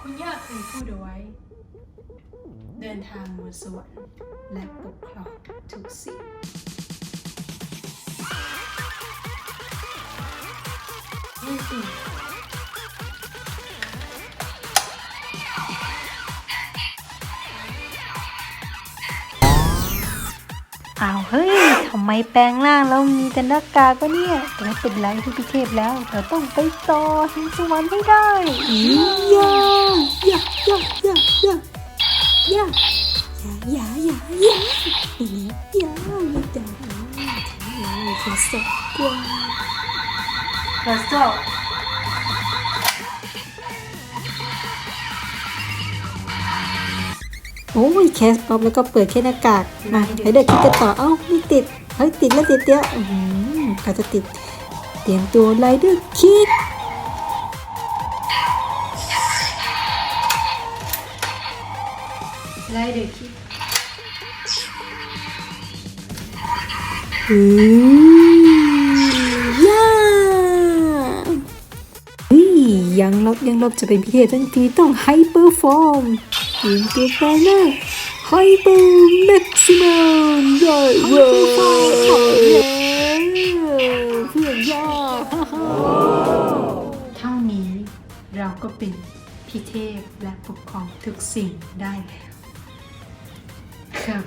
คุณย่าเคยพูดเอาไว้ เดินทางบนสวรรค์และปกครองทุกสิ่งนี่คือ อ้าวเฮ้ยทำไมแปลงร่างแล้วมีแต่หน้ากากวะเนี่ยแต่ไม่เป็นไรที่พิเทพแล้วเราต้องไปต่อถึงสวรรค์ให้ได้อียายายายายายาอย่าอย่าอย่านี่อย่าอย่าด่าเราแค่สกกว่า Let's go โอ้ยแคสป๊อปแล้วก็เปิดแค่หน้ากากมาให้เด็กคิดกันต่อเอ้าไม่ติดเฮ้ยติดแล้วติดเดียวอืมเขาจะติดเตรียมตัวไลเดอร์คิดไล่เด็กคิดอืม ยยังลบยังลบจะเป็นพิเทศทั้งทีต้องไฮเปอร์ฟอร์มทีมตัวแปรหน้าไฮเปอร์แม็กซิมัมได้เว้ยเพื่อนย่าเท่านี้เราก็เป็นพิเทพและปกครองทุกสิ่งได้แล้วครับ